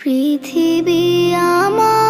পৃথিবী আমার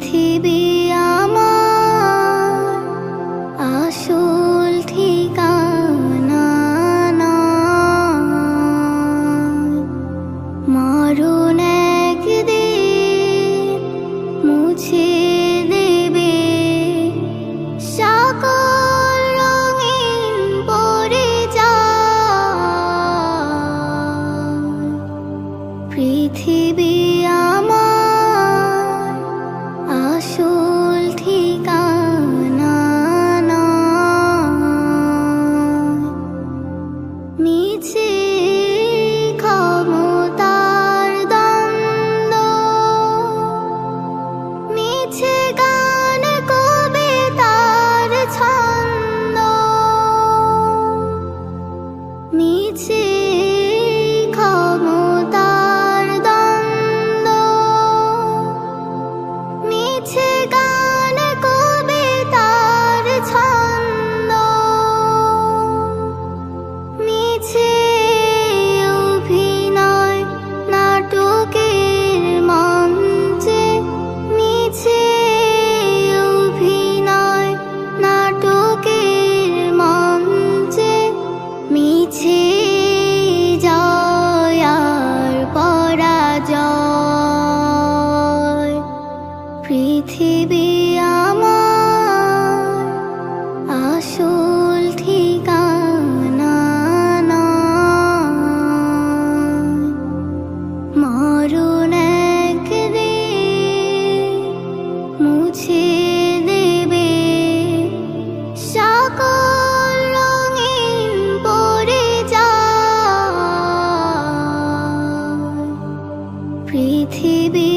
提笔。পৃথিবী আমার আসল ঠিকানা না মরণ দে মুছে দেবে। সকল রঙিন পড়ে যা পৃথিবী